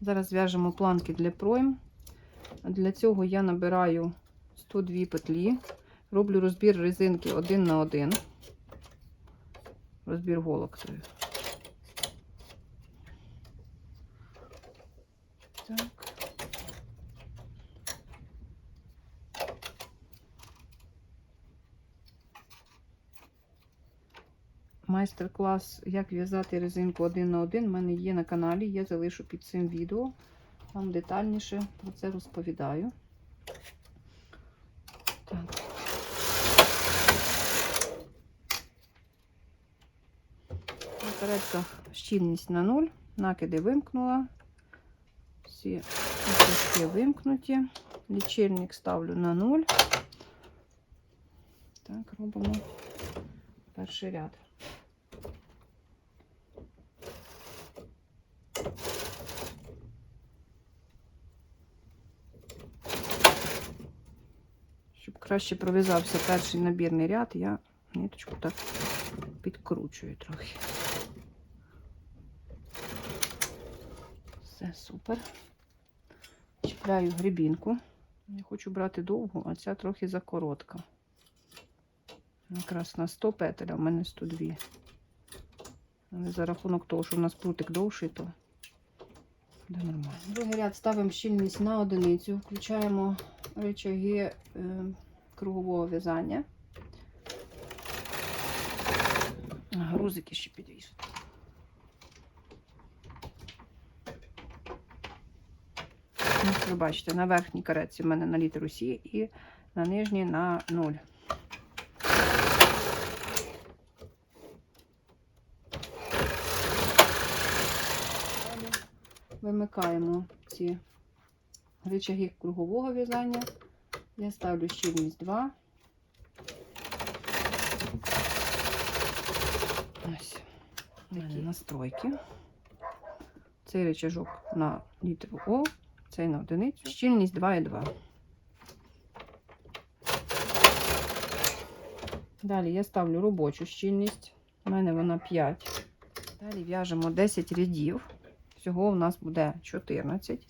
Зараз зв'яжемо планки для пройм. Для цього я набираю 102 петлі, роблю розбір резинки один на один. Розбір голок. це. Так. Майстер-клас, як в'язати резинку один на один, в мене є на каналі. Я залишу під цим відео. Вам детальніше про це розповідаю. Так. На щільність на 0, накиди вимкнула. Всі фішки вимкнуті. Лічильник ставлю на 0. Так, робимо перший ряд. Щоб краще пров'язався перший набірний ряд, я ниточку так підкручую трохи. Все супер. Чіпляю грібінку. Я хочу брати довгу, а ця трохи закоротка. Якраз на 100 петель, а в мене 102. Але за рахунок того, що у нас прутик довший, то буде нормально. Другий ряд ставимо щільність на одиницю, включаємо речаги е, кругового в'язання. Грузики ще підвішати. Ну, Ви бачите, на верхній кареці в мене на літеру Сі і на нижній на 0. Вимикаємо ці рычаги кругового в'язання. Я ставлю щільність 2. Ось такі настройки. Цей рычажок на літеру О, цей на одиницю. Щільність 2,2. Далі я ставлю робочу щільність. У мене вона 5. Далі в'яжемо 10 рядів. Всього у нас буде 14.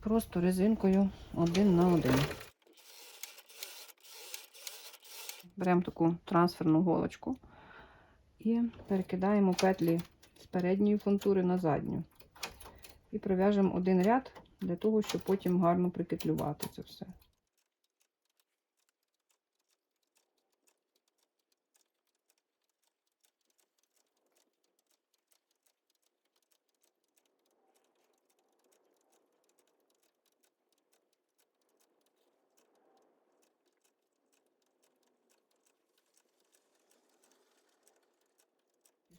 Просто резинкою один на один. Беремо таку трансферну голочку і перекидаємо петлі з передньої фунтури на задню. І пров'яжемо один ряд для того, щоб потім гарно прикитлювати це все.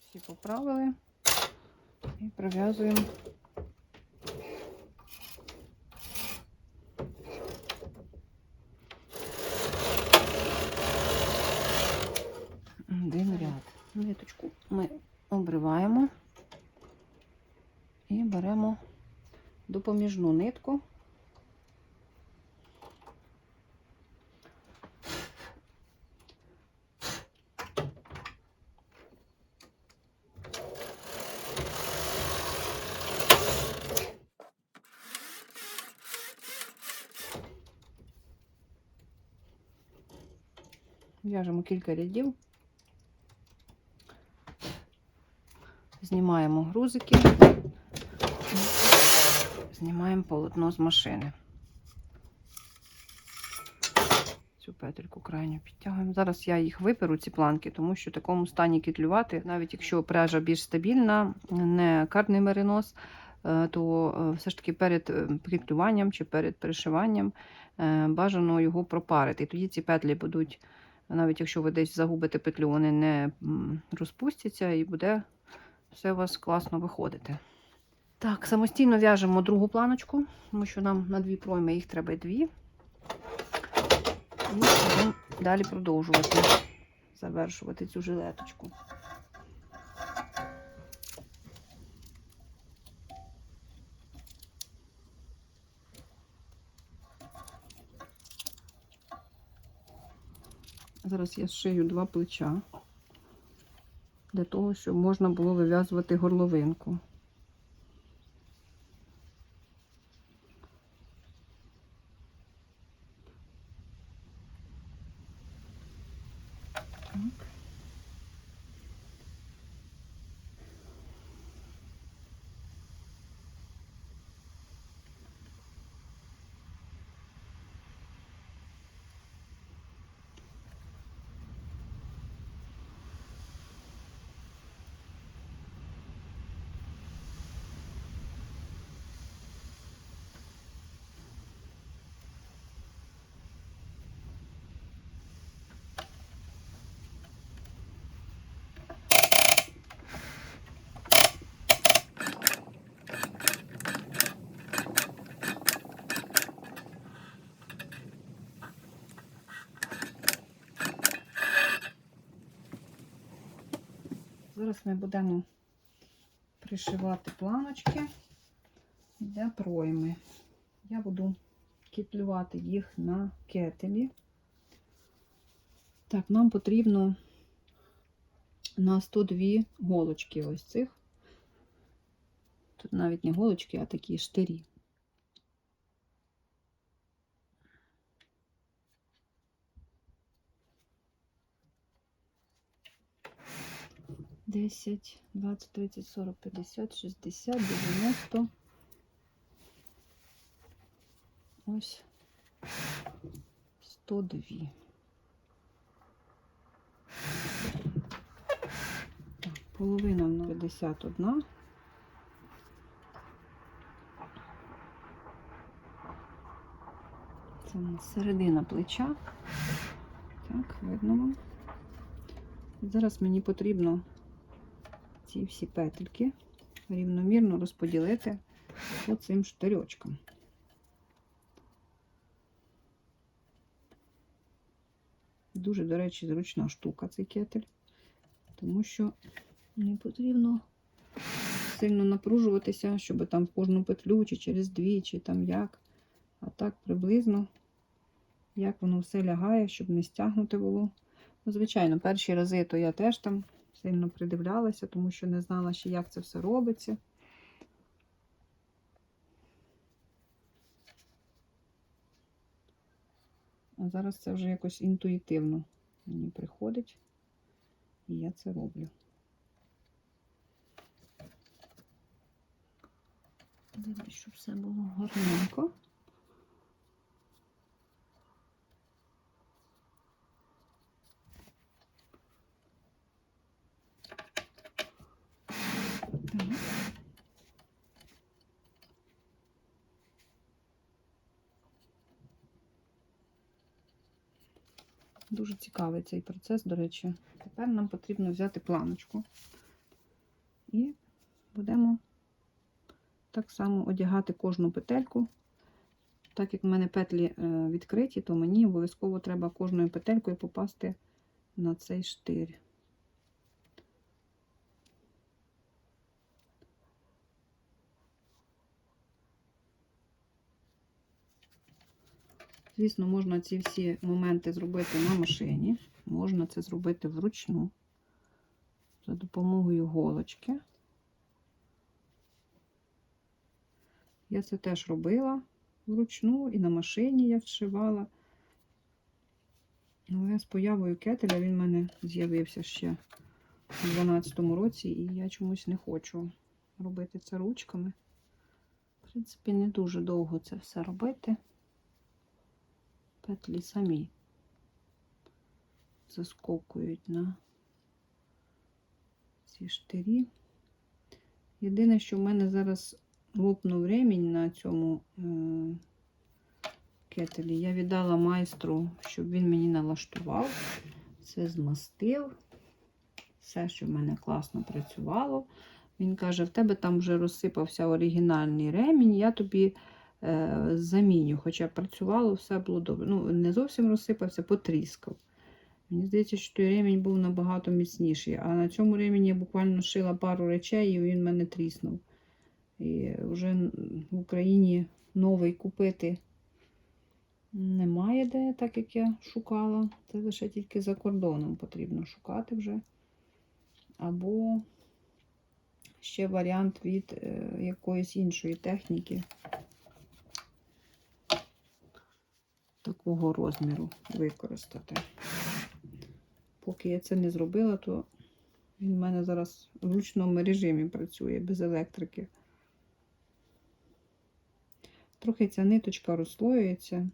Всі поправили і пров'язуємо. Один ряд. Ниточку ми обриваємо і беремо допоміжну нитку. В'яжемо кілька рядів. Знімаємо грузики, знімаємо полотно з машини. Цю петельку крайню підтягуємо. Зараз я їх виперу, ці планки, тому що в такому стані кітлювати, навіть якщо пряжа більш стабільна, не карний меринос, е, то е, все ж таки перед е, прикрюванням чи перед пришиванням е, бажано його пропарити. І тоді ці петлі будуть, навіть якщо ви десь загубите петлю, вони не розпустяться і буде все у вас класно виходити. Так, самостійно в'яжемо другу планочку, тому що нам на дві пройми їх треба дві. І далі продовжувати завершувати цю жилеточку. Зараз я шию два плеча для того, щоб можна було вив'язувати горловинку. Зараз ми будемо пришивати планочки для пройми. Я буду кітлювати їх на кетелі. Так, нам потрібно на 102 голочки ось цих. Тут навіть не голочки, а такі штирі. Десять, двадцять, тридцять, сорок, п'ятдесят, шістдесят, дев'яносто. Ось 102. Так, половина на 51. Це середина плеча. Так, видно вам. Зараз мені потрібно ці всі петельки рівномірно розподілити по цим штирьочкам. Дуже, до речі, зручна штука цей кетель, тому що не потрібно сильно напружуватися, щоб там кожну петлю, чи через дві, чи там як. А так приблизно, як воно все лягає, щоб не стягнути було. Ну, звичайно, перші рази то я теж там сильно придивлялася, тому що не знала ще, як це все робиться. А зараз це вже якось інтуїтивно мені приходить, і я це роблю. Дивлюсь, щоб все було гарненько. Дуже цікавий цей процес, до речі. Тепер нам потрібно взяти планочку і будемо так само одягати кожну петельку. Так як в мене петлі е, відкриті, то мені обов'язково треба кожною петелькою попасти на цей штир. Звісно, можна ці всі моменти зробити на машині, можна це зробити вручну за допомогою голочки. Я це теж робила вручну і на машині я вшивала. Але з появою кетеля він в мене з'явився ще у 2012 році, і я чомусь не хочу робити це ручками. В принципі, не дуже довго це все робити. Петлі самі заскокують на ці штирі. Єдине, що в мене зараз лопнув ремінь на цьому е кетелі. Я віддала майстру, щоб він мені налаштував, все змастив. Все, що в мене класно працювало. Він каже: в тебе там вже розсипався оригінальний ремінь, я тобі заміню. Хоча працювало, все було добре. Ну, не зовсім розсипався, потріскав. Мені здається, що той ремінь був набагато міцніший. А на цьому ремені я буквально шила пару речей, і він в мене тріснув. І вже в Україні новий купити немає де, так як я шукала. Це лише тільки за кордоном потрібно шукати вже. Або ще варіант від е, якоїсь іншої техніки такого розміру використати. поки я це не зробила, то він в мене зараз в ручному режимі працює без електрики. Трохи ця ниточка розслоюється.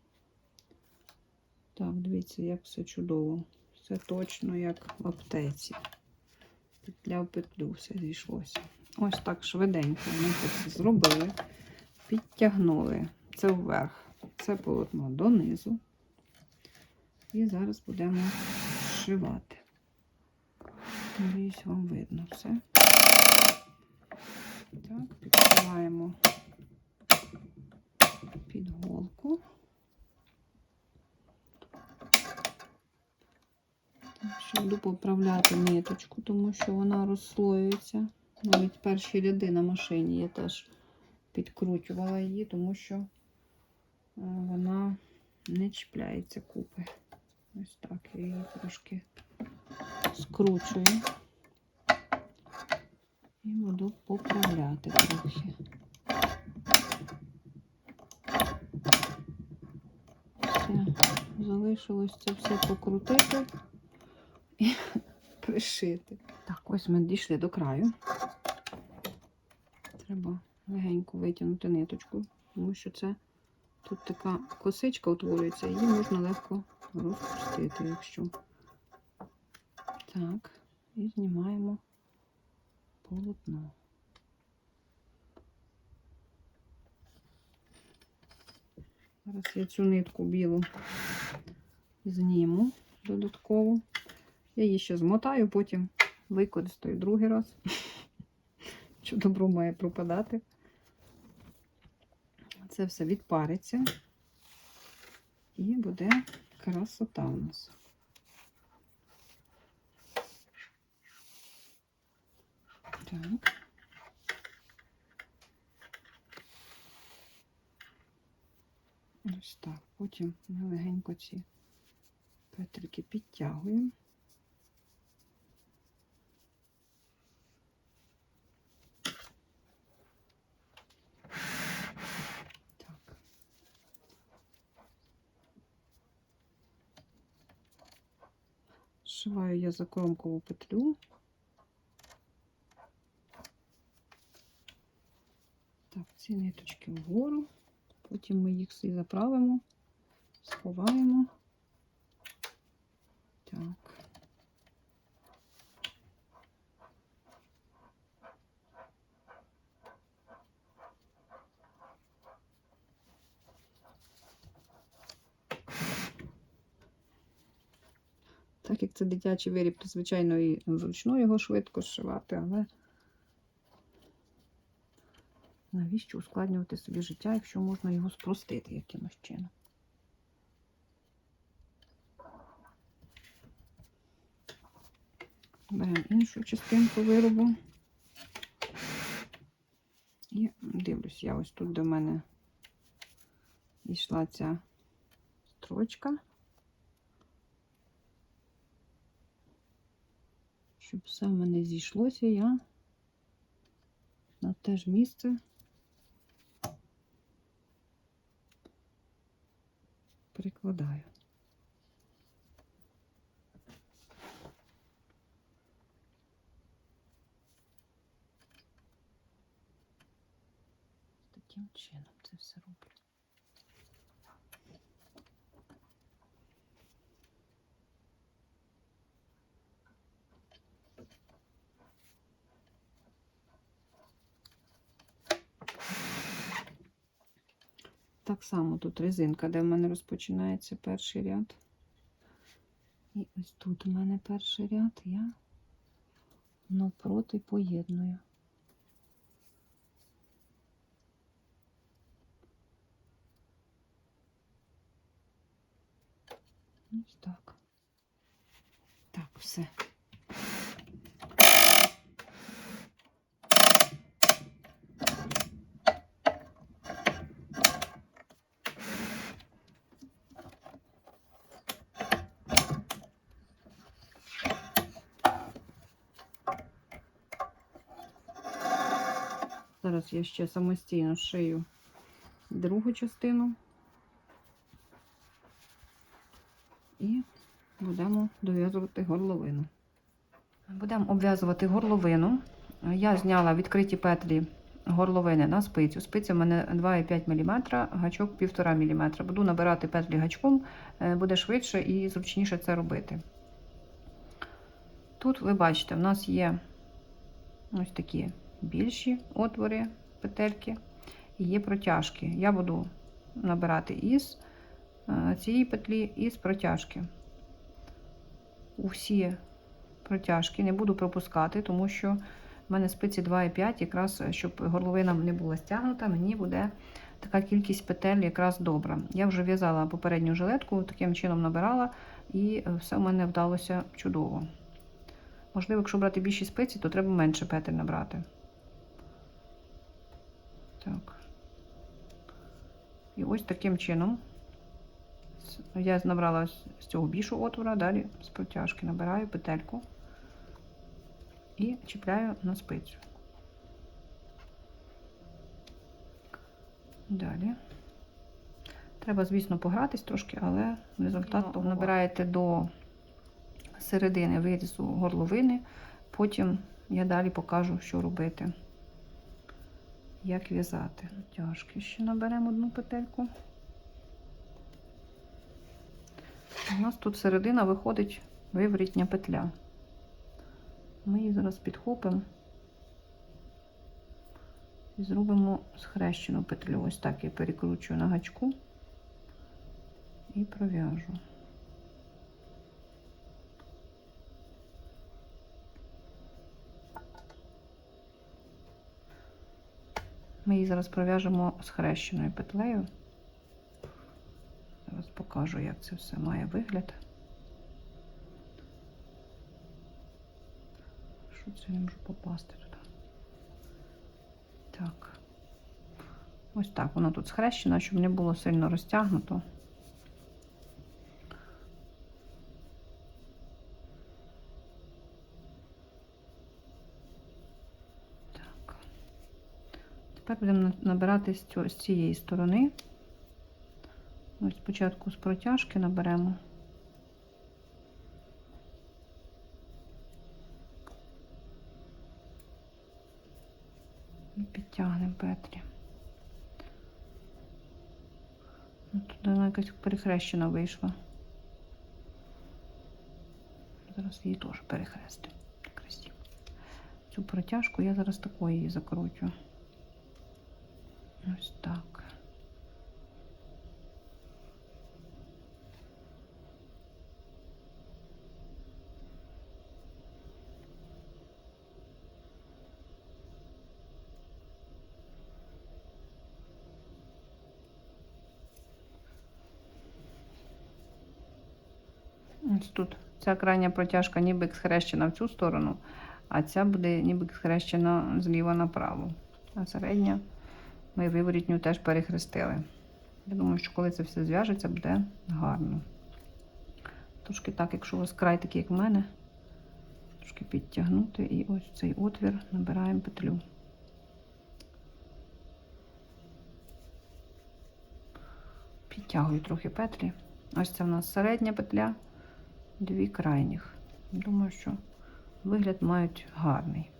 Так, дивіться, як все чудово. Все точно, як в аптеці. Петля в петлю все зійшлося. Ось так швиденько ми це зробили, підтягнули це вверх, це полотно донизу. І зараз будемо зшивати. Надіюсь, вам видно все. Так, підшиваємо під голку. Ще буду поправляти ниточку, тому що вона розслоюється. Навіть перші ряди на машині я теж підкручувала її, тому що вона не чіпляється купи. Ось так я її трошки скручую і буду поправляти трохи. Все, залишилось це все покрутити і пришити. Так, ось ми дійшли до краю. Треба легенько витягнути ниточку, тому що це тут така косичка утворюється, її можна легко розпустити, якщо. Так, і знімаємо полотно. Зараз я цю нитку білу зніму додатково. Я її ще змотаю, потім використаю другий раз. Що добро має пропадати. Це все відпариться. І буде красота у нас. Так. Ось так. Потім легенько ці петрики підтягуємо. Зшиваю я закромкову петлю. Так, ці ниточки вгору. Потім ми їх всі заправимо, сховаємо. Так. Так як це дитячий виріб, то, звичайно, і вручну його швидко зшивати, але навіщо ускладнювати собі життя, якщо можна його спростити якимось чином? Беремо іншу частинку виробу. І дивлюсь, я ось тут до мене йшла ця строчка. Щоб все в мене зійшлося, я на те ж місце прикладаю. Таким чином це все роблю. Само тут резинка, де в мене розпочинається перший ряд. І ось тут у мене перший ряд, я навпроти поєдную. Ось так. Так, все. Зараз я ще самостійно шию другу частину і будемо дов'язувати горловину. Будемо обв'язувати горловину. Я зняла відкриті петлі горловини на спицю. Спиця в мене 2,5 мм, гачок 1,5 мм. Буду набирати петлі гачком, е, буде швидше і зручніше це робити. Тут ви бачите, в нас є ось такі більші отвори, петельки, і є протяжки. Я буду набирати із е, цієї петлі і з протяжки. Усі протяжки не буду пропускати, тому що в мене спиці 2,5, якраз щоб горловина не була стягнута, мені буде така кількість петель якраз добра. Я вже в'язала попередню жилетку, таким чином набирала, і е, все в мене вдалося чудово. Можливо, якщо брати більші спиці, то треба менше петель набрати. Так. І ось таким чином я набрала з цього більшого отвора, далі з протяжки набираю петельку і чіпляю на спицю. Далі. Треба, звісно, погратись трошки, але результат того набираєте до середини вирізу горловини, потім я далі покажу, що робити, як в'язати. Тяжки ще наберемо одну петельку. У нас тут середина виходить виворітня петля. Ми її зараз підхопимо і зробимо схрещену петлю. Ось так я перекручую на гачку і пров'яжу. Ми її зараз пров'яжемо схрещеною петлею. Зараз покажу, як це все має вигляд. Що це я можу попасти туди? Так. Ось так воно тут схрещено, щоб не було сильно розтягнуто. Так. Тепер будемо набирати з цієї сторони. Ось спочатку з протяжки наберемо. І підтягнемо петлі. Ну, Тут вона якась перехрещена вийшла. Зараз її теж перехрестимо. Цю протяжку я зараз такою її закручу. Ось так. Ось тут ця крайня протяжка ніби схрещена в цю сторону, а ця буде ніби схрещена зліва направо. А середня ми виворітню теж перехрестили. Я думаю, що коли це все зв'яжеться, буде гарно. Трошки так, якщо у вас край такий, як в мене, трошки підтягнути і ось цей отвір набираємо петлю. Підтягую трохи петлі. Ось це в нас середня петля дві крайніх. Думаю, що вигляд мають гарний.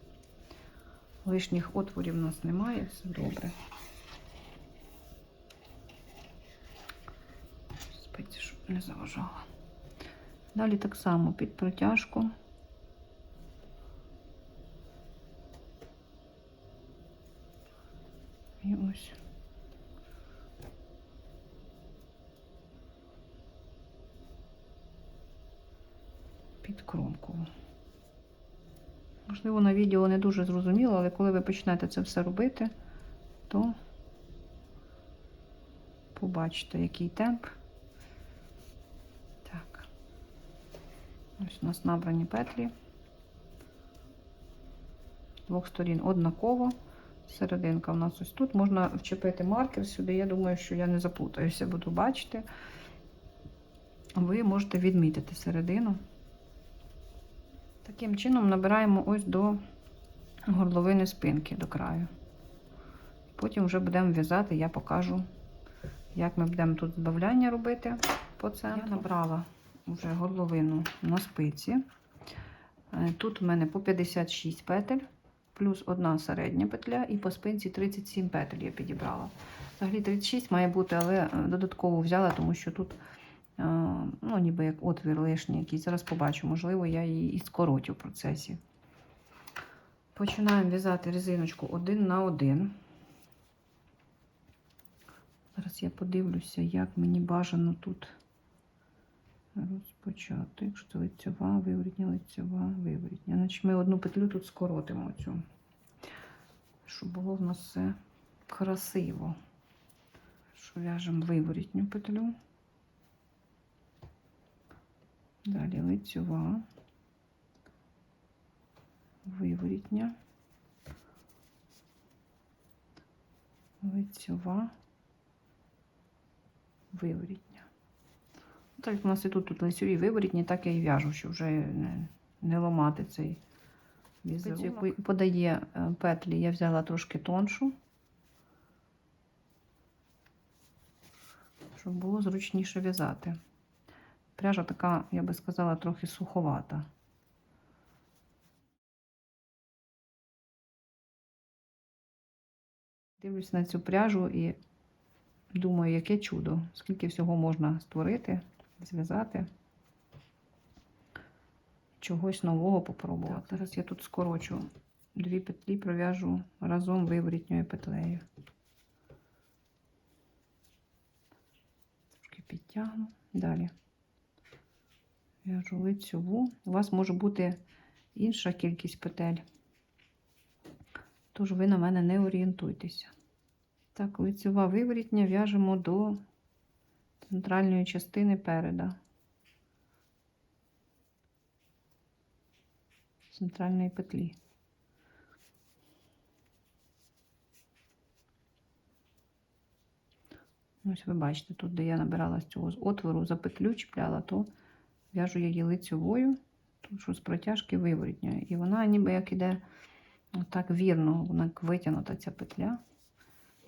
Лишніх отворів у нас немає, все добре. Спиці, щоб не заважала. Далі так само під протяжку. І ось. під кромку. Можливо, на відео не дуже зрозуміло, але коли ви почнете це все робити, то побачите, який темп. Так. Ось у нас набрані петлі. З двох сторін однаково. Серединка у нас ось тут. Можна вчепити маркер сюди. Я думаю, що я не заплутаюся, буду бачити. Ви можете відмітити середину. Таким чином набираємо ось до горловини спинки до краю. Потім вже будемо в'язати, я покажу, як ми будемо тут збавляння робити по центру. Я набрала вже горловину на спиці. Е, Тут у мене по 56 петель, плюс одна середня петля, і по спинці 37 петель я підібрала. Взагалі 36 має бути, але е, додатково взяла, тому що тут ну, ніби як отвір лишній якийсь. Зараз побачу, можливо, я її і скоротю в процесі. Починаємо в'язати резиночку один на один. Зараз я подивлюся, як мені бажано тут розпочати. Якщо лицьова, виворітня, лицьова, виворітня. Значить, ми одну петлю тут скоротимо цю, щоб було в нас все красиво. Що в'яжемо виворітню петлю. Далі лицьова, виворітня, лицьова, виворітня. Так як у нас і тут, тут лицьові виворітні, так я і в'яжу, щоб вже не, не ламати цей візерунок. Подає е, петлі, я взяла трошки тоншу, щоб було зручніше в'язати. Пряжа така, я би сказала, трохи суховата. Дивлюсь на цю пряжу і думаю, яке чудо, скільки всього можна створити, зв'язати, чогось нового попробувати. Так, зараз я тут скорочу дві петлі, пров'яжу разом виворітньою петлею. Трошки підтягну. Далі. Лицьову. У вас може бути інша кількість петель. Тож ви на мене не орієнтуйтеся. Так, лицьова виворітня в'яжемо до центральної частини переда. Центральної петлі. Ось ви бачите, тут, де я набирала з цього отвору, за петлю чіпляла, то в'яжу її лицьовою, тут що з протяжки виворітньою. І вона ніби як іде так вірно, вона витягнута ця петля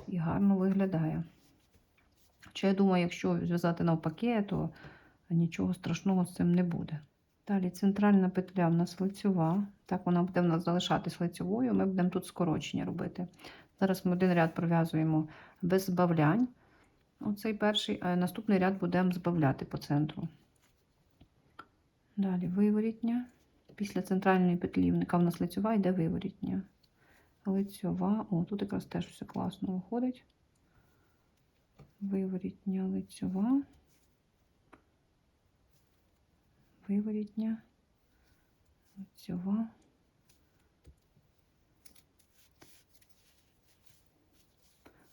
і гарно виглядає. Хоча я думаю, якщо зв'язати навпаки, то нічого страшного з цим не буде. Далі центральна петля в нас лицьова. Так, вона буде в нас залишатись лицьовою, ми будемо тут скорочення робити. Зараз ми один ряд пров'язуємо без збавлянь. Оцей перший, а наступний ряд будемо збавляти по центру. Далі виворітня. Після центральної петлі, в нас лицьова, йде виворітня. Лицьова. О, тут якраз теж все класно виходить. Виворітня лицьова. Виворітня. Лицьова.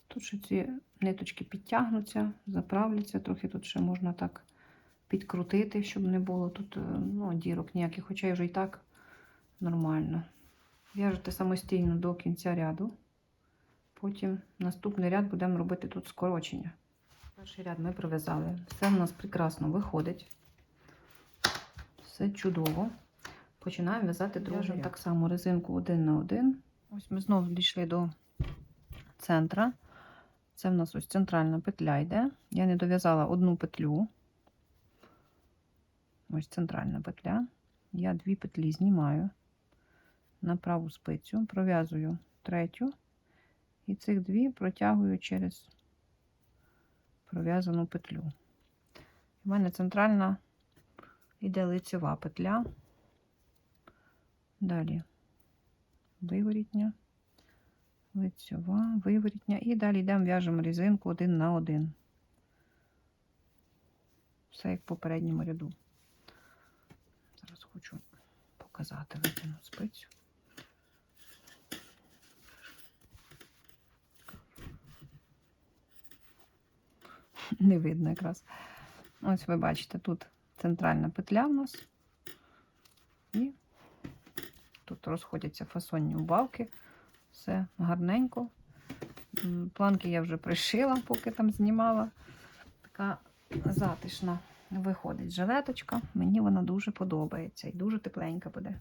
Тут ще ці ниточки підтягнуться, заправляться, трохи тут ще можна так підкрутити, щоб не було тут ну, дірок ніяких, хоча вже і так нормально. В'яжете самостійно до кінця ряду. Потім наступний ряд будемо робити тут скорочення. Перший ряд ми пров'язали. Все в нас прекрасно виходить. Все чудово. Починаємо в'язати другий ряд. Так само резинку один на один. Ось ми знову дійшли до центра. Це в нас ось центральна петля йде. Я не дов'язала одну петлю. Ось центральна петля. Я дві петлі знімаю на праву спицю, пров'язую третю, і цих дві протягую через пров'язану петлю. У мене центральна іде лицева петля, далі виворітня, лицьова, виворітня, і далі йдемо в'яжемо різинку один на один. Все як в попередньому ряду. Хочу показати витягну спицю. Не видно якраз. Ось ви бачите, тут центральна петля в нас. І тут розходяться фасонні убавки. Все гарненько. Планки я вже пришила, поки там знімала. Така затишна виходить жилеточка. Мені вона дуже подобається і дуже тепленька буде.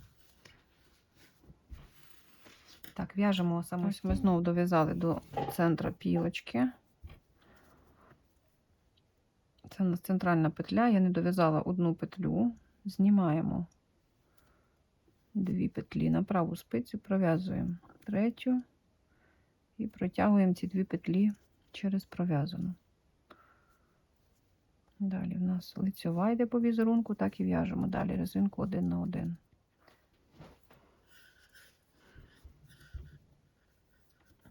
Так, в'яжемо саме. Ось ми знову дов'язали до центра пілочки. Це у нас центральна петля. Я не дов'язала одну петлю. Знімаємо дві петлі на праву спицю, пров'язуємо третю і протягуємо ці дві петлі через пров'язану. Далі в нас лицьова йде по візерунку, так і в'яжемо далі резинку один на один.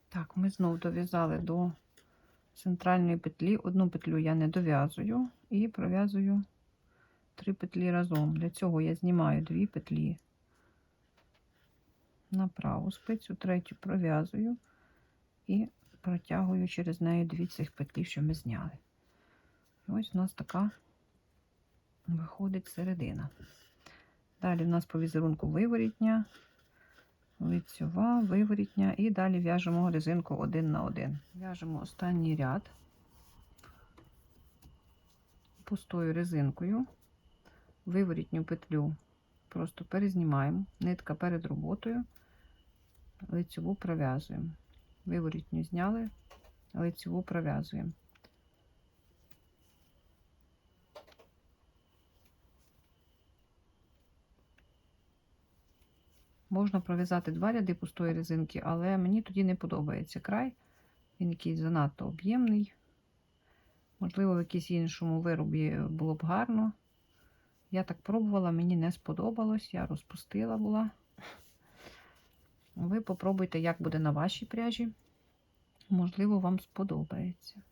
Так, ми знову дов'язали до центральної петлі. Одну петлю я не дов'язую і пров'язую три петлі разом. Для цього я знімаю дві петлі на праву спицю, третю пров'язую і протягую через неї дві цих петлі, що ми зняли. Ось у нас така виходить середина. Далі в нас по візерунку виворітня, лицьова, виворітня, і далі в'яжемо резинку один на один. В'яжемо останній ряд пустою резинкою, виворітню петлю просто перезнімаємо, нитка перед роботою, лицьову пров'язуємо. Виворітню зняли, лицьову пров'язуємо. Можна пров'язати два ряди пустої резинки, але мені тоді не подобається край. Він якийсь занадто об'ємний. Можливо, в якійсь іншому виробі було б гарно. Я так пробувала, мені не сподобалось, я розпустила була. Ви попробуйте, як буде на вашій пряжі. Можливо, вам сподобається.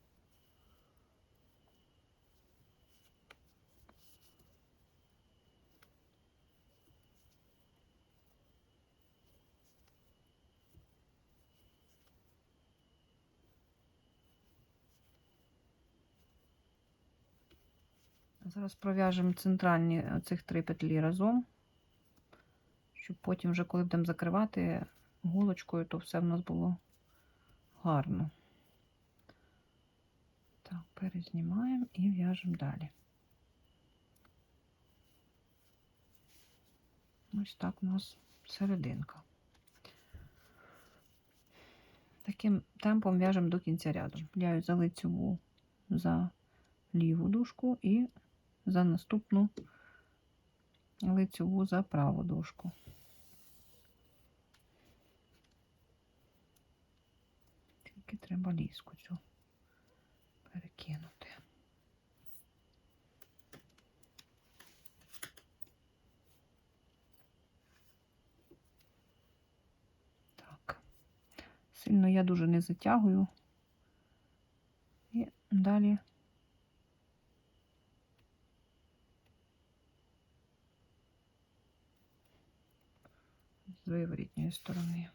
Зараз пров'яжемо центральні цих три петлі разом, щоб потім, вже коли будемо закривати голочкою, то все в нас було гарно. Так, перезнімаємо і в'яжемо далі. Ось так у нас серединка. Таким темпом в'яжемо до кінця ряду. Вляю за лицеву за ліву дужку і за наступну лицеву за праву дужку. Тільки треба ліску цю перекинути. Так, сильно я дуже не затягую. І далі виворітньої сторони.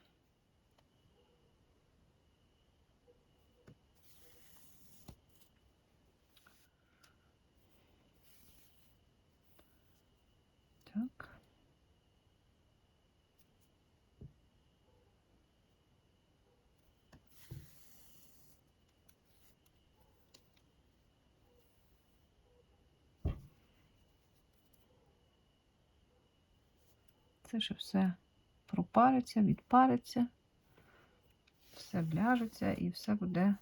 Так. Це ще все пропариться, відпариться, все вляжеться і все буде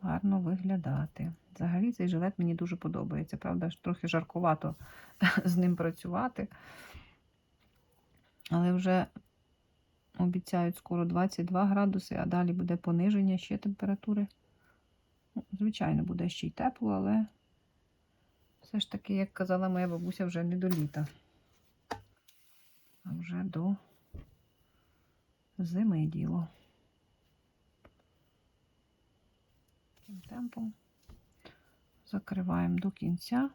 гарно виглядати. Взагалі цей жилет мені дуже подобається. Правда, трохи жаркувато з ним працювати. Але вже обіцяють скоро 22 градуси, а далі буде пониження ще температури. Ну, Звичайно, буде ще й тепло, але все ж таки, як казала моя бабуся, вже не до літа а вже до зими діло. Тим темпом закриваємо до кінця.